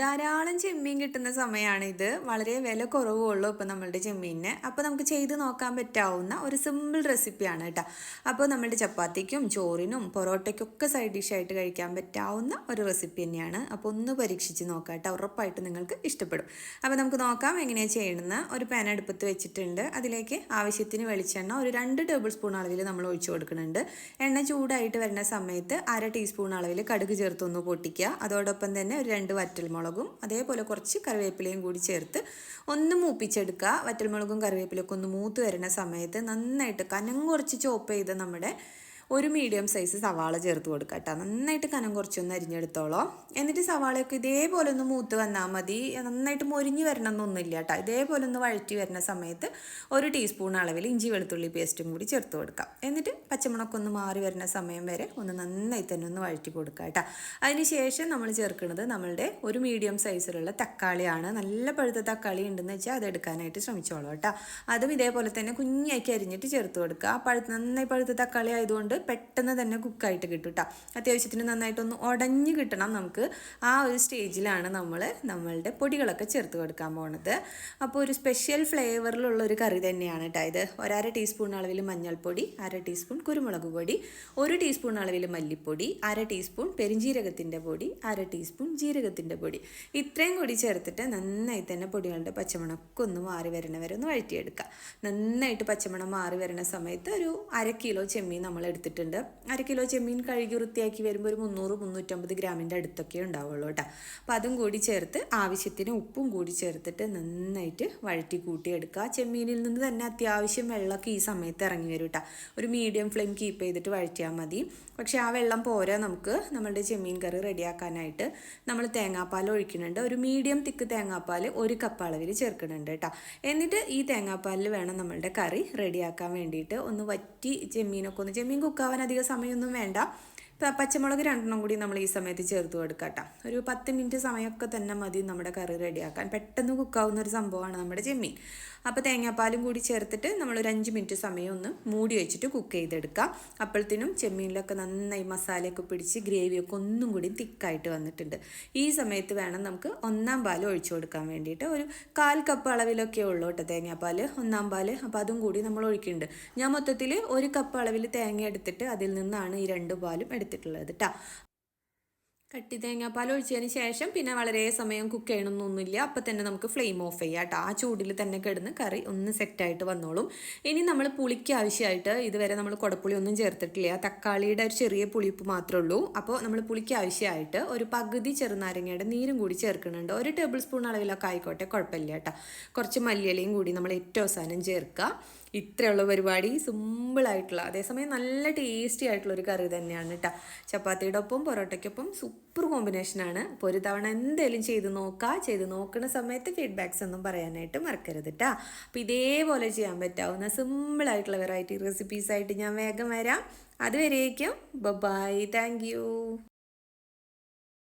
ധാരാളം ചെമ്മീൻ കിട്ടുന്ന സമയമാണ് ഇത് വളരെ വില കുറവുള്ളൂ ഇപ്പോൾ നമ്മളുടെ ചെമ്മീനിന്. അപ്പോൾ നമുക്ക് ചെയ്ത് നോക്കാൻ പറ്റാവുന്ന ഒരു സിമ്പിൾ റെസിപ്പിയാണ് കേട്ടോ. അപ്പോൾ നമ്മളുടെ ചപ്പാത്തിക്കും ചോറിനും പൊറോട്ടയ്ക്കൊക്കെ സൈഡ് ഡിഷായിട്ട് കഴിക്കാൻ പറ്റാവുന്ന ഒരു റെസിപ്പി തന്നെയാണ്. അപ്പോൾ ഒന്ന് പരീക്ഷിച്ച് നോക്കാം കേട്ടോ. ഉറപ്പായിട്ട് നിങ്ങൾക്ക് ഇഷ്ടപ്പെടും. അപ്പോൾ നമുക്ക് നോക്കാം എങ്ങനെയാണ് ചെയ്യണമെന്ന് ഒരു പാൻ അടുപ്പത്ത് വെച്ചിട്ടുണ്ട്. അതിലേക്ക് ആവശ്യത്തിന് വെളിച്ചെണ്ണ ഒരു രണ്ട് ടേബിൾ സ്പൂൺ അളവിൽ നമ്മൾ ഒഴിച്ചു കൊടുക്കുന്നുണ്ട്. എണ്ണ ചൂടായിട്ട് വരുന്ന സമയത്ത് അര ടീസ്പൂൺ അളവിൽ കടുക് ചേർത്തൊന്ന് പൊട്ടിക്കുക. അതോടൊപ്പം തന്നെ ഒരു രണ്ട് വറ്റൽമുളക് വറ്റൽമുളകും അതേപോലെ കുറച്ച് കറിവേപ്പിലയും കൂടി ചേർത്ത് ഒന്ന് മൂപ്പിച്ചെടുക്കുക. വറ്റൽമുളകും കറിവേപ്പിലൊക്കെ ഒന്ന് മൂത്ത് വരുന്ന സമയത്ത് നന്നായിട്ട് കനം കുറച്ച് ചോപ്പ് ചെയ്ത് നമ്മുടെ ഒരു മീഡിയം സൈസ് സവാള ചേർത്ത് കൊടുക്കുക കേട്ടോ നന്നായിട്ട് കനം കുറച്ചൊന്ന് അരിഞ്ഞെടുത്തോളോ. എന്നിട്ട് സവാളയൊക്കെ ഇതേപോലെ ഒന്ന് മൂത്ത് വന്നാൽ മതി. നന്നായിട്ട് മൊരിഞ്ഞ് വരണം എന്നൊന്നുമില്ല കേട്ടോ ഇതേപോലെ ഒന്ന് വഴറ്റി വരുന്ന സമയത്ത് ഒരു ടീസ്പൂൺ അളവിൽ ഇഞ്ചി വെളുത്തുള്ളി പേസ്റ്റും കൂടി ചേർത്ത് കൊടുക്കാം. എന്നിട്ട് പച്ചമുളകൊക്കെ ഒന്ന് മാറി വരുന്ന സമയം വരെ ഒന്ന് നന്നായി തന്നെ ഒന്ന് വഴറ്റി കൊടുക്കുക കേട്ടോ അതിന് ശേഷം നമ്മൾ ചേർക്കുന്നത് നമ്മളുടെ ഒരു മീഡിയം സൈസിലുള്ള തക്കാളിയാണ്. നല്ല പഴുത്ത തക്കാളി ഉണ്ടെന്ന് വെച്ചാൽ അത് എടുക്കാനായിട്ട് ശ്രമിച്ചോളൂ കേട്ടോ അതും ഇതേപോലെ തന്നെ കുഞ്ഞാക്കി അരിഞ്ഞിട്ട് ചേർത്ത് കൊടുക്കുക. ആ പഴുത്ത നന്നായി പഴുത്ത തക്കാളി ആയതുകൊണ്ട് പെട്ടെന്ന് തന്നെ കുക്കായിട്ട് കിട്ടും കേട്ടോ അത്യാവശ്യത്തിന് നന്നായിട്ടൊന്ന് ഉടഞ്ഞ് കിട്ടണം നമുക്ക്. ആ ഒരു സ്റ്റേജിലാണ് നമ്മൾ നമ്മളുടെ പൊടികളൊക്കെ ചേർത്ത് കൊടുക്കാൻ പോണത്. അപ്പോൾ ഒരു സ്പെഷ്യൽ ഫ്ലേവറിലുള്ള ഒരു കറി തന്നെയാണ് കേട്ടോ ഇത്. ഒരര ടീസ്പൂൺ അളവിൽ മഞ്ഞൾപ്പൊടി അര ടീസ്പൂൺ കുരുമുളക് പൊടി ഒരു ടീസ്പൂൺ അളവിൽ മല്ലിപ്പൊടി അര ടീസ്പൂൺ പെരിഞ്ജീരകത്തിന്റെ പൊടി അര ടീസ്പൂൺ ജീരകത്തിന്റെ പൊടി. ഇത്രയും കൂടി ചേർത്തിട്ട് നന്നായി തന്നെ പൊടികളുടെ പച്ചമണമൊക്കെ ഒന്ന് മാറി വരണ വരെ ഒന്ന് വഴറ്റിയെടുക്കുക നന്നായിട്ട് പച്ചമണം മാറി വരുന്ന സമയത്ത് ഒരു അര കിലോ ചെമ്മീൻ നമ്മൾ എടുത്തിട്ട് എടുത്തിട്ടുണ്ട് അര കിലോ ചെമ്മീൻ കഴുകി വൃത്തിയാക്കി വരുമ്പോൾ ഒരു മുന്നൂറ് മുന്നൂറ്റമ്പത് ഗ്രാമിന്റെ അടുത്തൊക്കെ ഉണ്ടാവുള്ളൂ കേട്ടോ. അപ്പോൾ അതും കൂടി ചേർത്ത് ആവശ്യത്തിന് ഉപ്പും കൂടി ചേർത്തിട്ട് നന്നായിട്ട് വഴറ്റി കൂട്ടിയെടുക്കുക ചെമ്മീനിൽ നിന്ന് തന്നെ അത്യാവശ്യം വെള്ളമൊക്കെ ഈ സമയത്ത് ഇറങ്ങി വരും കേട്ടോ. ഒരു മീഡിയം ഫ്ലെയിം കീപ്പ് ചെയ്തിട്ട് വഴറ്റിയാൽ മതി. പക്ഷേ ആ വെള്ളം പോരാ നമുക്ക് നമ്മളുടെ ചെമ്മീൻ കറി റെഡിയാക്കാനായിട്ട്. നമ്മൾ തേങ്ങാപ്പാൽ ഒഴിക്കുന്നുണ്ട്. ഒരു മീഡിയം തിക്ക് തേങ്ങാപ്പാൽ ഒരു കപ്പ് അളവിൽ ചേർക്കുന്നുണ്ട് കേട്ടോ. എന്നിട്ട് ഈ തേങ്ങാപ്പാലിൽ വേണം നമ്മളുടെ കറി റെഡിയാക്കാൻ വേണ്ടിയിട്ട് ഒന്ന് വറ്റി ചെമ്മീനൊക്കെ ഒന്ന് ചെമ്മീൻ കുക്കാവാൻ അധികം സമയമൊന്നും വേണ്ട. പച്ചമുളക് രണ്ടെണ്ണം കൂടി നമ്മൾ ഈ സമയത്ത് ചേർത്ത് കൊടുക്കാം ഒരു പത്ത് മിനിറ്റ് സമയമൊക്കെ തന്നെ മതി നമ്മുടെ കറി റെഡിയാക്കാൻ. പെട്ടെന്ന് കുക്കാവുന്ന ഒരു സംഭവമാണ് നമ്മുടെ ചെമ്മീൻ. അപ്പോൾ തേങ്ങാപ്പാലും കൂടി ചേർത്തിട്ട് നമ്മൾ ഒരു അഞ്ച് മിനിറ്റ് സമയം ഒന്ന് മൂടി വെച്ചിട്ട് കുക്ക് ചെയ്തെടുക്കാം. അപ്പോഴത്തേനും ചെമ്മീനിലൊക്കെ നന്നായി മസാലയൊക്കെ പിടിച്ച് ഗ്രേവിയൊക്കെ ഒന്നും കൂടി തിക്കായിട്ട് വന്നിട്ടുണ്ട്. ഈ സമയത്ത് വേണം നമുക്ക് ഒന്നാം പാൽ ഒഴിച്ചു കൊടുക്കാൻ വേണ്ടിയിട്ട്. ഒരു കാൽ കപ്പ് അളവിലൊക്കെ ഉള്ളൂ കേട്ടോ തേങ്ങാപ്പാൽ ഒന്നാം പാൽ അപ്പോൾ അതും കൂടി നമ്മൾ ഒഴിക്കുന്നുണ്ട്. ഞാൻ മൊത്തത്തിൽ ഒരു കപ്പ് അളവിൽ തേങ്ങ എടുത്തിട്ട് അതിൽ നിന്നാണ് ഈ രണ്ട് പാലും എടുത്തിട്ടുള്ളത് കേട്ടോ കട്ടി തേങ്ങാപ്പാൽ ഒഴിച്ചതിന് ശേഷം പിന്നെ വളരെ സമയം കുക്ക് ചെയ്യണമെന്നൊന്നുമില്ല അപ്പം തന്നെ നമുക്ക് ഫ്ലെയിം ഓഫ് ചെയ്യാം കേട്ടോ ആ ചൂടിൽ തന്നെ കിടന്ന് കറി ഒന്ന് സെറ്റായിട്ട് വന്നോളും. ഇനി നമ്മൾ പുളിക്ക് ആവശ്യമായിട്ട് ഇതുവരെ നമ്മൾ കുടപ്പുളി ഒന്നും ചേർത്തിട്ടില്ല. തക്കാളിയുടെ ഒരു ചെറിയ പുളിപ്പ് മാത്രമേ ഉള്ളൂ. അപ്പോൾ നമ്മൾ പുളിക്ക് ആവശ്യമായിട്ട് ഒരു പകുതി ചെറുനാരങ്ങയുടെ നീരും കൂടി ചേർക്കുന്നുണ്ട്. ഒരു ടേബിൾ സ്പൂൺ അളവിലൊക്കെ ആയിക്കോട്ടെ കുഴപ്പമില്ല കേട്ടോ കുറച്ച് മല്ലിയിലയും കൂടി നമ്മൾ ഏറ്റവും അവസാനം ചേർക്കുക. ഇത്രയുള്ള പരിപാടി സിമ്പിളായിട്ടുള്ള അതേസമയം നല്ല ടേസ്റ്റി ആയിട്ടുള്ള ഒരു കറി തന്നെയാണ് കേട്ടോ ചപ്പാത്തിയുടെ ഒപ്പം പൊറോട്ടയ്ക്കൊപ്പം സൂപ്പർ കോമ്പിനേഷനാണ് അപ്പോൾ ഒരു തവണ എന്തെങ്കിലും ചെയ്ത് നോക്കുക ചെയ്ത് നോക്കുന്ന സമയത്ത് ഫീഡ്ബാക്സ് ഒന്നും പറയാനായിട്ട് മറക്കരുത് കേട്ടോ അപ്പോൾ ഇതേപോലെ ചെയ്യാൻ പറ്റാവുന്ന സിമ്പിളായിട്ടുള്ള വെറൈറ്റി റെസിപ്പീസായിട്ട് ഞാൻ വേഗം വരാം. അതുവരേക്കും ബൈ താങ്ക്